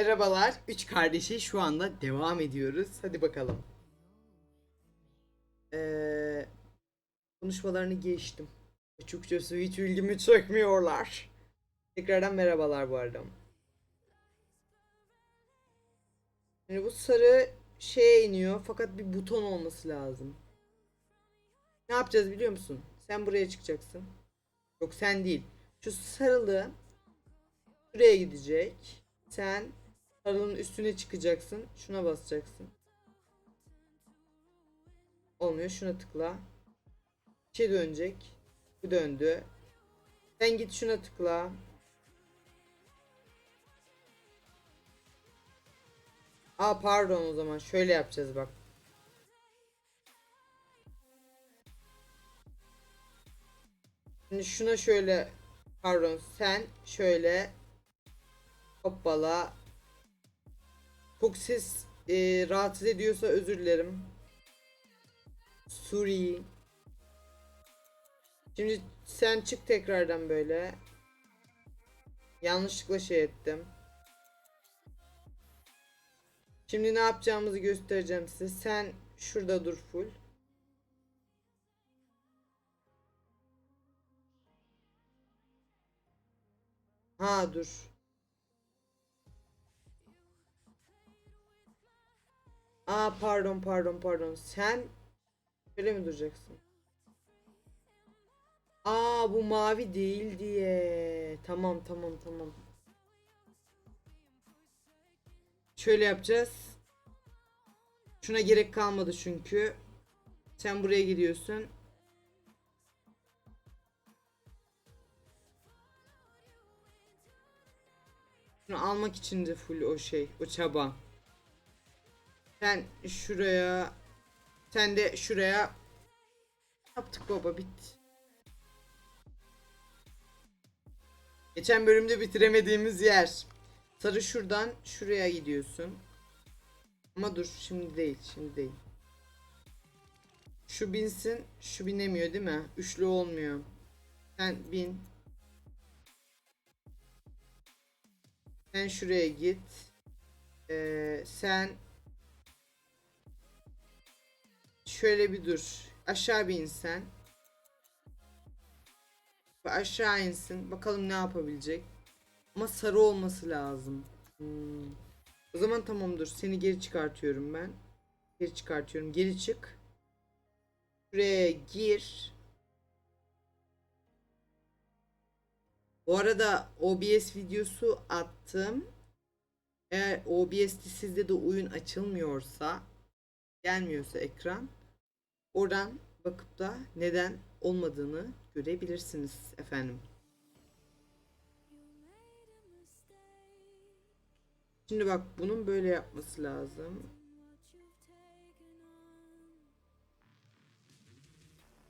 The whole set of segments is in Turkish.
Merhabalar. Üç kardeşi şu anda devam ediyoruz. Hadi bakalım. Ee, konuşmalarını geçtim. Açıkçası hiç ilgimi çekmiyorlar. Tekrardan merhabalar bu arada. Yani bu sarı şeye iniyor fakat bir buton olması lazım. Ne yapacağız biliyor musun? Sen buraya çıkacaksın. Yok sen değil. Şu sarılı şuraya gidecek. Sen sarının üstüne çıkacaksın. Şuna basacaksın. Olmuyor. Şuna tıkla. Bir dönecek. Bu döndü. Sen git şuna tıkla. Aa pardon o zaman. Şöyle yapacağız bak. Şimdi şuna şöyle pardon sen şöyle hoppala çok ses e, rahatsız ediyorsa özür dilerim. Suri. Şimdi sen çık tekrardan böyle. Yanlışlıkla şey ettim. Şimdi ne yapacağımızı göstereceğim size. Sen şurada dur full. Ha dur. Aa pardon pardon pardon. Sen böyle mi duracaksın? Aa bu mavi değil diye. Tamam tamam tamam. Şöyle yapacağız. Şuna gerek kalmadı çünkü. Sen buraya gidiyorsun. Şunu almak için de full o şey, o çaba. Sen şuraya, sen de şuraya yaptık baba bitti. Geçen bölümde bitiremediğimiz yer. Sarı şuradan şuraya gidiyorsun. Ama dur şimdi değil, şimdi değil. Şu binsin, şu binemiyor değil mi? Üçlü olmuyor. Sen bin. Sen şuraya git. Ee, sen şöyle bir dur. Aşağı bir insen. Ve aşağı insin. Bakalım ne yapabilecek. Ama sarı olması lazım. Hmm. O zaman tamam dur. Seni geri çıkartıyorum ben. Geri çıkartıyorum. Geri çık. Şuraya gir. Bu arada OBS videosu attım. Eğer OBS'te sizde de oyun açılmıyorsa, gelmiyorsa ekran, oradan bakıp da neden olmadığını görebilirsiniz efendim. Şimdi bak bunun böyle yapması lazım.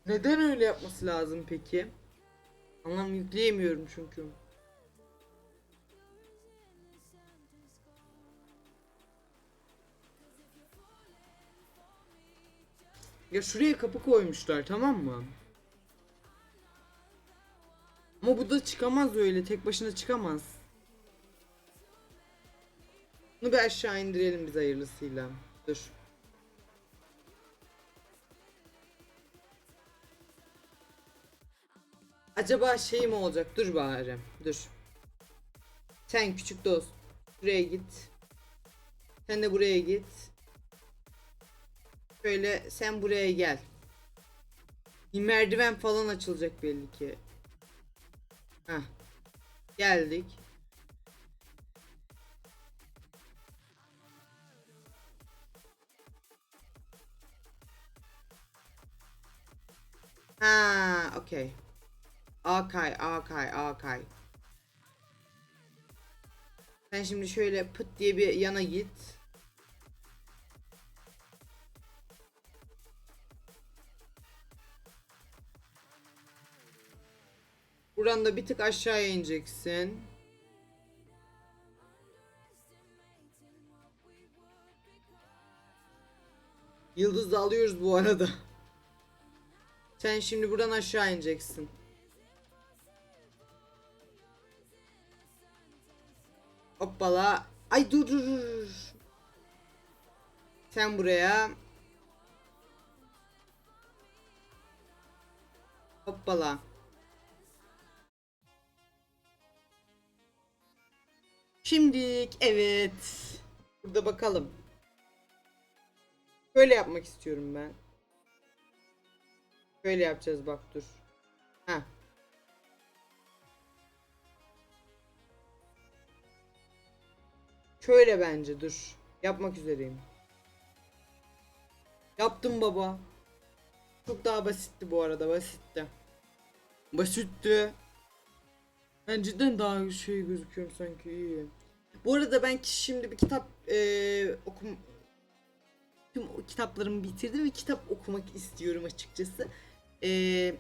Neden öyle yapması lazım peki? Anlam yükleyemiyorum çünkü. Ya şuraya kapı koymuşlar tamam mı? Ama bu da çıkamaz öyle. Tek başına çıkamaz. Bunu bir aşağı indirelim biz hayırlısıyla. Dur. Acaba şey mi olacak? Dur bari. Dur. Sen küçük dost. Buraya git. Sen de buraya git. Şöyle sen buraya gel. Bir merdiven falan açılacak belli ki. Heh. Geldik. Ha, okey. Akay, Akay, Akay. Sen şimdi şöyle pıt diye bir yana git. Buradan da bir tık aşağıya ineceksin. Yıldız da alıyoruz bu arada. Sen şimdi buradan aşağı ineceksin. Hoppala. Ay dur dur dur. Sen buraya. Hoppala. Şimdilik evet. Burada bakalım. Böyle yapmak istiyorum ben. Böyle yapacağız bak dur. Ha. Şöyle bence dur. Yapmak üzereyim. Yaptım baba. Çok daha basitti bu arada basitti. Basitti. Ben cidden daha şey gözüküyorum sanki iyi. Bu arada ben şimdi bir kitap eee okum tüm kitaplarımı bitirdim ve kitap okumak istiyorum açıkçası. Eee,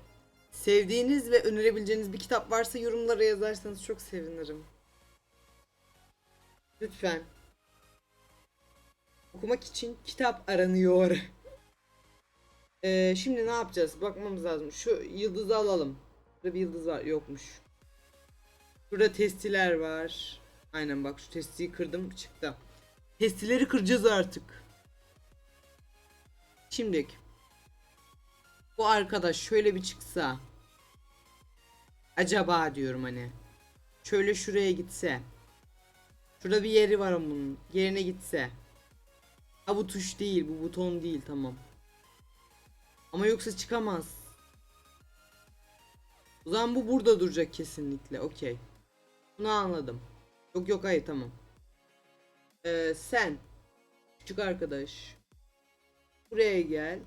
sevdiğiniz ve önerebileceğiniz bir kitap varsa yorumlara yazarsanız çok sevinirim. Lütfen. Okumak için kitap aranıyor. Eee, şimdi ne yapacağız? Bakmamız lazım. Şu yıldızı alalım. Burada bir yıldız var. Yokmuş. Burada testiler var. Aynen bak şu testiyi kırdım çıktı. Testileri kıracağız artık. Şimdi bu arkadaş şöyle bir çıksa acaba diyorum hani şöyle şuraya gitse şurada bir yeri var ama bunun yerine gitse. Ha bu tuş değil bu buton değil tamam. Ama yoksa çıkamaz. O zaman bu burada duracak kesinlikle okey. Bunu anladım yok yok hayır tamam Ee, sen küçük arkadaş Buraya gel.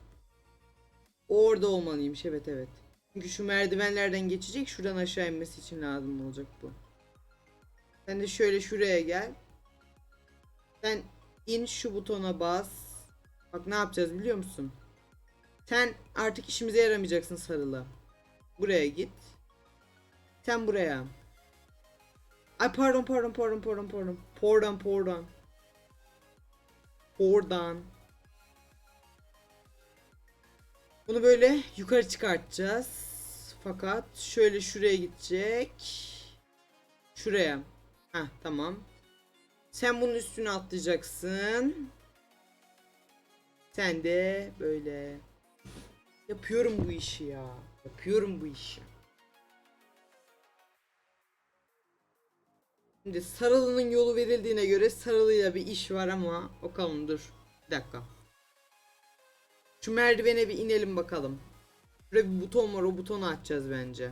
Orada olmalıymış evet evet. Çünkü şu merdivenlerden geçecek şuradan aşağı inmesi için lazım olacak bu. Sen de şöyle şuraya gel. Sen in şu butona bas. Bak ne yapacağız biliyor musun? Sen artık işimize yaramayacaksın sarılı. Buraya git. Sen buraya. Ay pardon pardon pardon pardon pardon. Pardon pardon. Oradan. Bunu böyle yukarı çıkartacağız. Fakat şöyle şuraya gidecek. Şuraya. Heh tamam. Sen bunun üstüne atlayacaksın. Sen de böyle. Yapıyorum bu işi ya. Yapıyorum bu işi. Şimdi Sarılı'nın yolu verildiğine göre Sarılı'yla bir iş var ama bakalım dur. Bir dakika. Şu merdivene bir inelim bakalım. Burada bir buton var o butonu açacağız bence.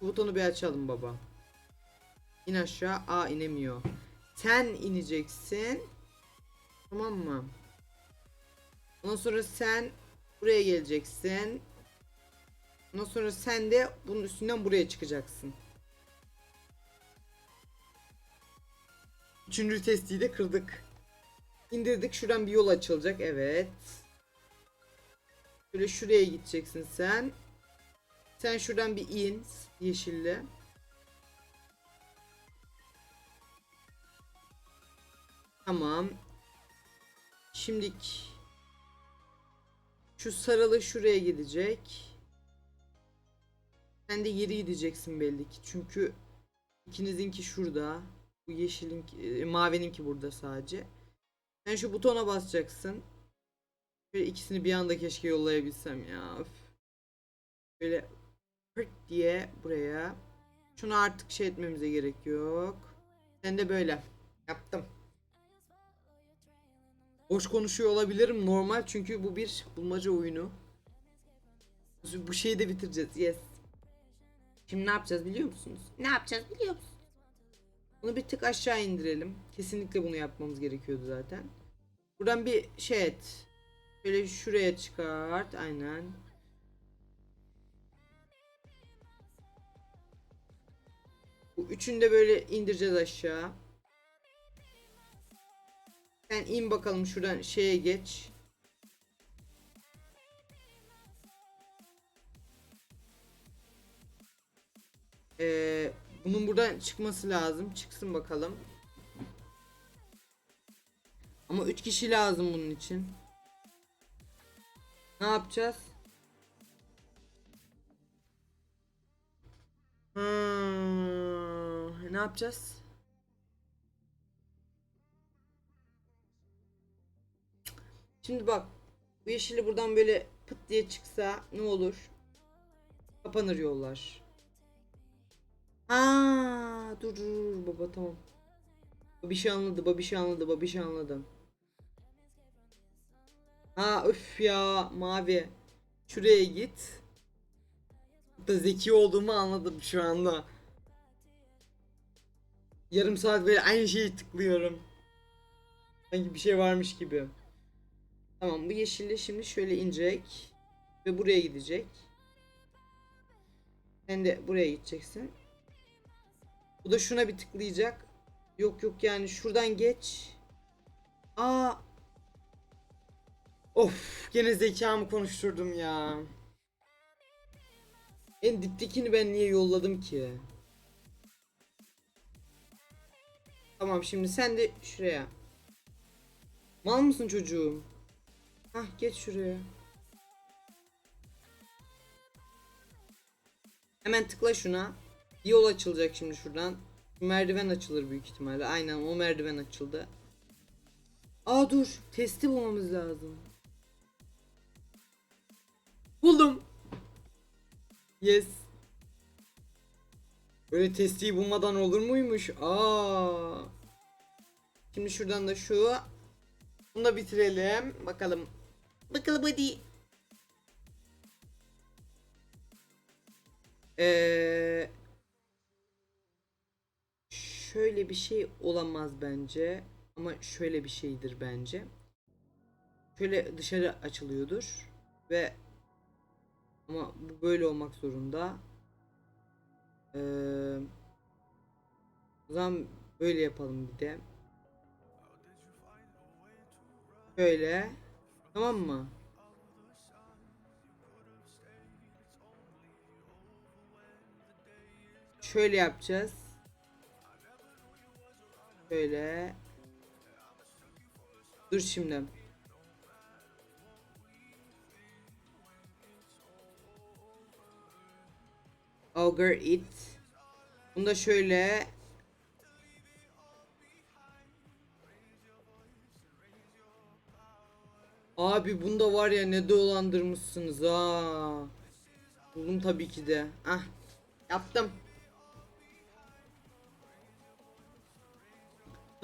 Bu butonu bir açalım baba. İn aşağı. Aa inemiyor. Sen ineceksin. Tamam mı? Ondan sonra sen buraya geleceksin. Ondan sonra sen de bunun üstünden buraya çıkacaksın. Üçüncü testiyi de kırdık. İndirdik. Şuradan bir yol açılacak. Evet. Böyle şuraya gideceksin sen. Sen şuradan bir in yeşille. Tamam. Şimdilik şu sarılı şuraya gidecek. Sen de geri gideceksin belli ki. Çünkü ikinizinki şurada. Bu yeşilin e, mavininki burada sadece. Sen şu butona basacaksın. Böyle ikisini bir anda keşke yollayabilsem ya. Öf. Böyle pırt diye buraya. Şunu artık şey etmemize gerek yok. Sen de böyle. Yaptım. Boş konuşuyor olabilirim normal çünkü bu bir bulmaca oyunu. Bu şeyi de bitireceğiz. Yes. Şimdi ne yapacağız biliyor musunuz? Ne yapacağız biliyor musunuz? Bunu bir tık aşağı indirelim. Kesinlikle bunu yapmamız gerekiyordu zaten. Buradan bir şey et. Şöyle şuraya çıkart. Aynen. Bu üçünü de böyle indireceğiz aşağı. Sen in bakalım şuradan şeye geç. Ee, bunun buradan çıkması lazım. Çıksın bakalım. Ama 3 kişi lazım bunun için. Ne yapacağız? Hmm, ne yapacağız? Şimdi bak bu yeşili buradan böyle pıt diye çıksa ne olur? Kapanır yollar. Ha, dur dur dur baba tamam. Bir şey anladı, baba bir şey anladı, baba bir şey anladı. Ha öf ya mavi. Şuraya git. Da zeki olduğumu anladım şu anda. Yarım saat böyle aynı şeyi tıklıyorum. Sanki bir şey varmış gibi. Tamam bu yeşilli şimdi şöyle inecek. Ve buraya gidecek. Sen de buraya gideceksin. Bu da şuna bir tıklayacak. Yok yok yani şuradan geç. Aa. Of gene zekamı konuşturdum ya. En diptekini ben niye yolladım ki? Tamam şimdi sen de şuraya. Mal mısın çocuğum? Hah geç şuraya. Hemen tıkla şuna. Bir yol açılacak şimdi şuradan. Merdiven açılır büyük ihtimalle. Aynen o merdiven açıldı. Aa dur. Testi bulmamız lazım. Buldum. Yes. Böyle testiyi bulmadan olur muymuş? Aa. Şimdi şuradan da şu. Bunu da bitirelim. Bakalım. Bakalım hadi. Ee, şöyle bir şey olamaz bence. Ama şöyle bir şeydir bence. Şöyle dışarı açılıyordur. Ve ama bu böyle olmak zorunda. Ee, o zaman böyle yapalım bir de. Şöyle. Tamam mı? Şöyle yapacağız. Şöyle. Dur şimdi. Auger it. Bunu da şöyle Abi bunda var ya ne dolandırmışsınız ha. Buldum tabii ki de. Ah yaptım.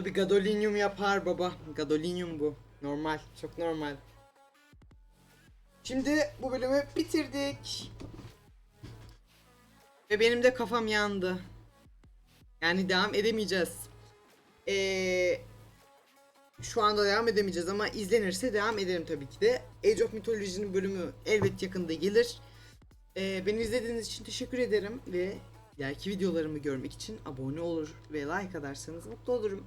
Tabii gadolinium yapar baba. Gadolinium bu. Normal. Çok normal. Şimdi bu bölümü bitirdik. Ve benim de kafam yandı. Yani devam edemeyeceğiz. Eee şu anda devam edemeyeceğiz ama izlenirse devam ederim tabii ki de. Age of Mythology'nin bölümü elbet yakında gelir. Ee, beni izlediğiniz için teşekkür ederim ve diğerki videolarımı görmek için abone olur ve like atarsanız mutlu olurum.